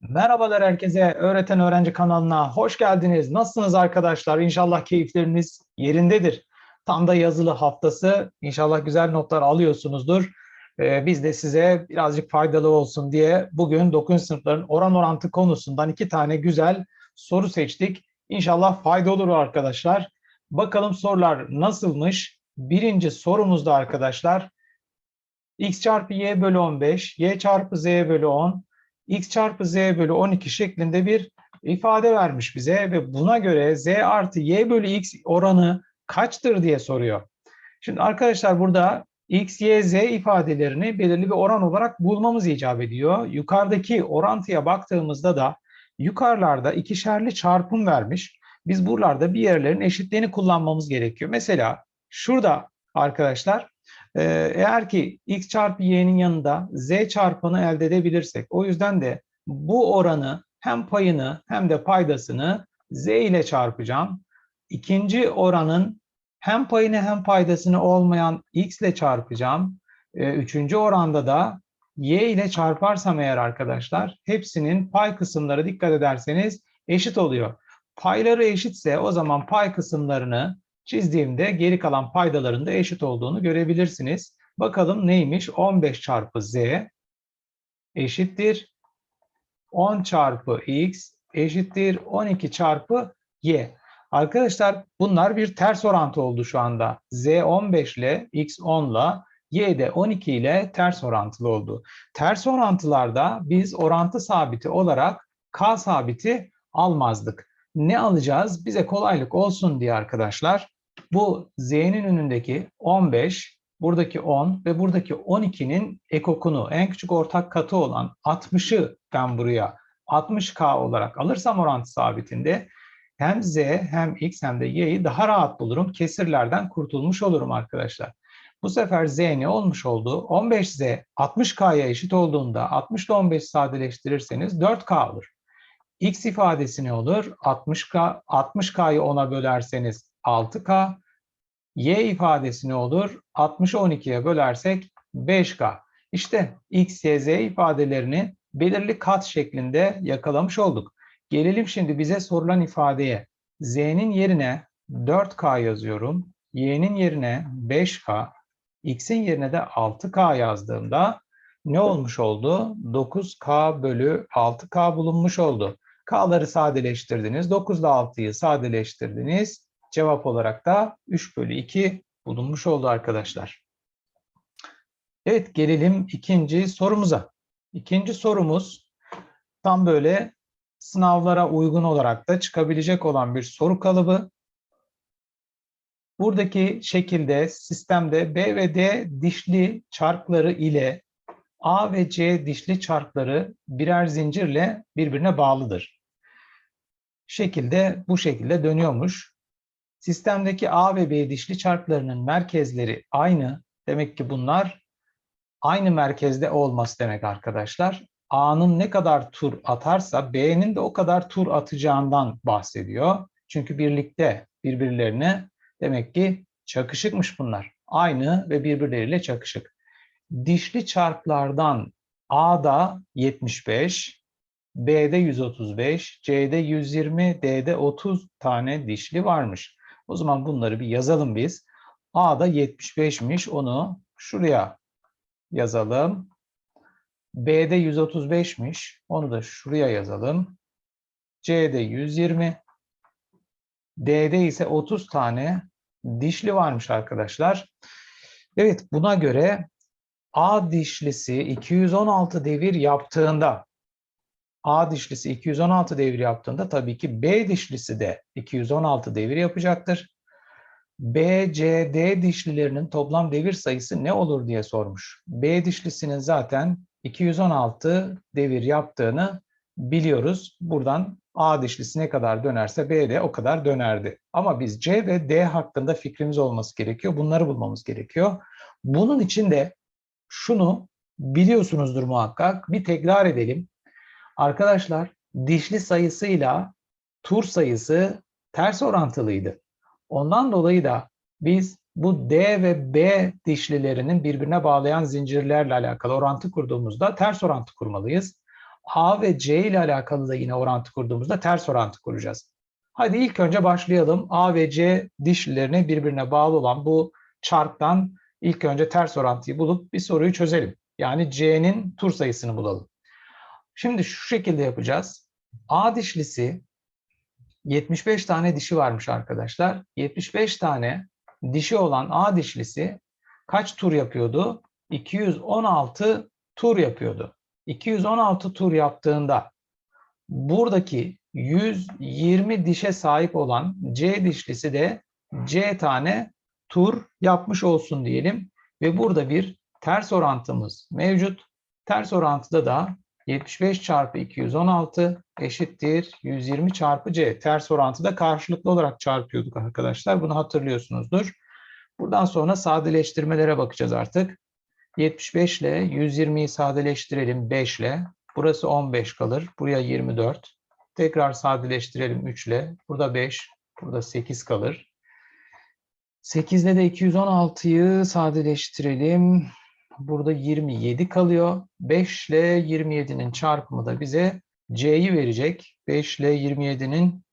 Merhabalar herkese. Öğreten Öğrenci kanalına hoş geldiniz. Nasılsınız arkadaşlar? İnşallah keyifleriniz yerindedir. Tam da yazılı haftası. İnşallah güzel notlar alıyorsunuzdur. Ee, biz de size birazcık faydalı olsun diye bugün 9. sınıfların oran orantı konusundan iki tane güzel soru seçtik. İnşallah fayda olur arkadaşlar. Bakalım sorular nasılmış? Birinci sorumuzda arkadaşlar x çarpı y bölü 15, y çarpı z bölü 10, x çarpı z bölü 12 şeklinde bir ifade vermiş bize ve buna göre z artı y bölü x oranı kaçtır diye soruyor. Şimdi arkadaşlar burada x, y, z ifadelerini belirli bir oran olarak bulmamız icap ediyor. Yukarıdaki orantıya baktığımızda da yukarılarda ikişerli çarpım vermiş. Biz buralarda bir yerlerin eşitliğini kullanmamız gerekiyor. Mesela şurada arkadaşlar ee, eğer ki x çarpı y'nin yanında z çarpanı elde edebilirsek, o yüzden de bu oranı hem payını hem de paydasını z ile çarpacağım. İkinci oranın hem payını hem paydasını olmayan x ile çarpacağım. Ee, üçüncü oranda da y ile çarparsam eğer arkadaşlar hepsinin pay kısımları dikkat ederseniz eşit oluyor. Payları eşitse o zaman pay kısımlarını çizdiğimde geri kalan paydaların da eşit olduğunu görebilirsiniz. Bakalım neymiş? 15 çarpı z eşittir 10 çarpı x eşittir 12 çarpı y. Arkadaşlar bunlar bir ters orantı oldu şu anda. z 15 ile x 10 ile y de 12 ile ters orantılı oldu. Ters orantılarda biz orantı sabiti olarak k sabiti almazdık. Ne alacağız? Bize kolaylık olsun diye arkadaşlar bu z'nin önündeki 15, buradaki 10 ve buradaki 12'nin ekokunu en küçük ortak katı olan 60'ı ben buraya 60k olarak alırsam orantı sabitinde hem z hem x hem de y'yi daha rahat bulurum. Kesirlerden kurtulmuş olurum arkadaşlar. Bu sefer z ne olmuş oldu? 15z 60k'ya eşit olduğunda 60 ile 15 sadeleştirirseniz 4k olur. x ifadesi ne olur? 60k 60k'yı 10'a bölerseniz 6K. Y ifadesi ne olur? 60'ı 12'ye bölersek 5K. İşte X, Y, Z ifadelerini belirli kat şeklinde yakalamış olduk. Gelelim şimdi bize sorulan ifadeye. Z'nin yerine 4K yazıyorum. Y'nin yerine 5K. X'in yerine de 6K yazdığımda ne olmuş oldu? 9K bölü 6K bulunmuş oldu. K'ları sadeleştirdiniz. 9 ile 6'yı sadeleştirdiniz. Cevap olarak da 3 bölü 2 bulunmuş oldu arkadaşlar. Evet gelelim ikinci sorumuza. İkinci sorumuz tam böyle sınavlara uygun olarak da çıkabilecek olan bir soru kalıbı. Buradaki şekilde sistemde B ve D dişli çarkları ile A ve C dişli çarkları birer zincirle birbirine bağlıdır. Şekilde bu şekilde dönüyormuş. Sistemdeki A ve B dişli çarklarının merkezleri aynı. Demek ki bunlar aynı merkezde olması demek arkadaşlar. A'nın ne kadar tur atarsa B'nin de o kadar tur atacağından bahsediyor. Çünkü birlikte birbirlerine demek ki çakışıkmış bunlar. Aynı ve birbirleriyle çakışık. Dişli çarklardan A'da 75, B'de 135, C'de 120, D'de 30 tane dişli varmış. O zaman bunları bir yazalım biz. A'da 75'miş. Onu şuraya yazalım. B'de 135'miş. Onu da şuraya yazalım. C'de 120. D'de ise 30 tane dişli varmış arkadaşlar. Evet buna göre A dişlisi 216 devir yaptığında A dişlisi 216 devir yaptığında tabii ki B dişlisi de 216 devir yapacaktır. B, C, D dişlilerinin toplam devir sayısı ne olur diye sormuş. B dişlisinin zaten 216 devir yaptığını biliyoruz. Buradan A dişlisi ne kadar dönerse B de o kadar dönerdi. Ama biz C ve D hakkında fikrimiz olması gerekiyor. Bunları bulmamız gerekiyor. Bunun için de şunu biliyorsunuzdur muhakkak. Bir tekrar edelim. Arkadaşlar dişli sayısıyla tur sayısı ters orantılıydı. Ondan dolayı da biz bu D ve B dişlilerinin birbirine bağlayan zincirlerle alakalı orantı kurduğumuzda ters orantı kurmalıyız. A ve C ile alakalı da yine orantı kurduğumuzda ters orantı kuracağız. Hadi ilk önce başlayalım. A ve C dişlilerini birbirine bağlı olan bu çarktan ilk önce ters orantıyı bulup bir soruyu çözelim. Yani C'nin tur sayısını bulalım. Şimdi şu şekilde yapacağız. A dişlisi 75 tane dişi varmış arkadaşlar. 75 tane dişi olan A dişlisi kaç tur yapıyordu? 216 tur yapıyordu. 216 tur yaptığında buradaki 120 dişe sahip olan C dişlisi de C tane tur yapmış olsun diyelim. Ve burada bir ters orantımız mevcut. Ters orantıda da 75 çarpı 216 eşittir 120 çarpı C. Ters orantıda karşılıklı olarak çarpıyorduk arkadaşlar. Bunu hatırlıyorsunuzdur. Buradan sonra sadeleştirmelere bakacağız artık. 75 ile 120'yi sadeleştirelim 5 ile. Burası 15 kalır. Buraya 24. Tekrar sadeleştirelim 3 ile. Burada 5, burada 8 kalır. 8 ile de 216'yı sadeleştirelim. Burada 27 kalıyor. 5 ile 27'nin çarpımı da bize C'yi verecek. 5 ile 27'nin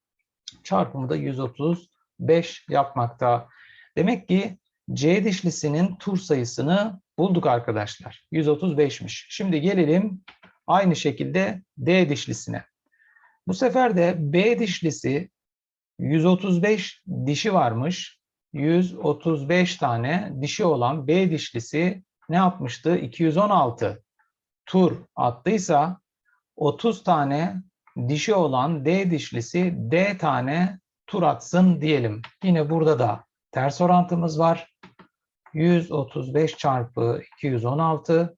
çarpımı da 135 yapmakta. Demek ki C dişlisinin tur sayısını bulduk arkadaşlar. 135'miş. Şimdi gelelim aynı şekilde D dişlisine. Bu sefer de B dişlisi 135 dişi varmış. 135 tane dişi olan B dişlisi ne yapmıştı? 216 tur attıysa 30 tane dişi olan D dişlisi D tane tur atsın diyelim. Yine burada da ters orantımız var. 135 çarpı 216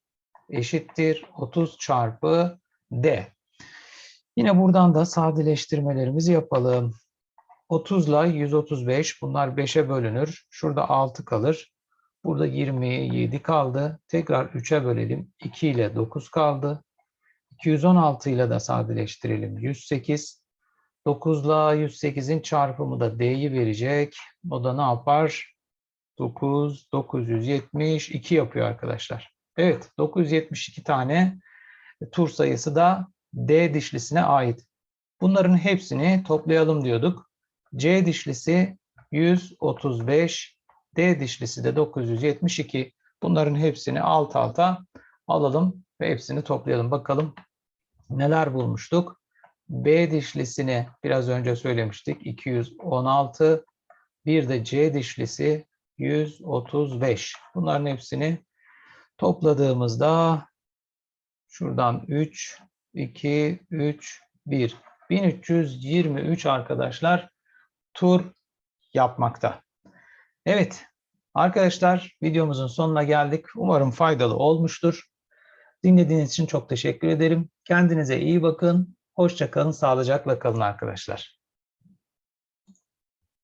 eşittir 30 çarpı D. Yine buradan da sadeleştirmelerimizi yapalım. 30 ile 135 bunlar 5'e bölünür. Şurada 6 kalır. Burada 27 kaldı. Tekrar 3'e bölelim. 2 ile 9 kaldı. 216 ile de sadeleştirelim. 108. 9 ile 108'in çarpımı da D'yi verecek. O da ne yapar? 9, 972 yapıyor arkadaşlar. Evet, 972 tane tur sayısı da D dişlisine ait. Bunların hepsini toplayalım diyorduk. C dişlisi 135, D dişlisi de 972. Bunların hepsini alt alta alalım ve hepsini toplayalım. Bakalım neler bulmuştuk. B dişlisini biraz önce söylemiştik. 216. Bir de C dişlisi 135. Bunların hepsini topladığımızda şuradan 3, 2, 3, 1. 1323 arkadaşlar tur yapmakta. Evet arkadaşlar videomuzun sonuna geldik. Umarım faydalı olmuştur. Dinlediğiniz için çok teşekkür ederim. Kendinize iyi bakın. Hoşça kalın, sağlıcakla kalın arkadaşlar.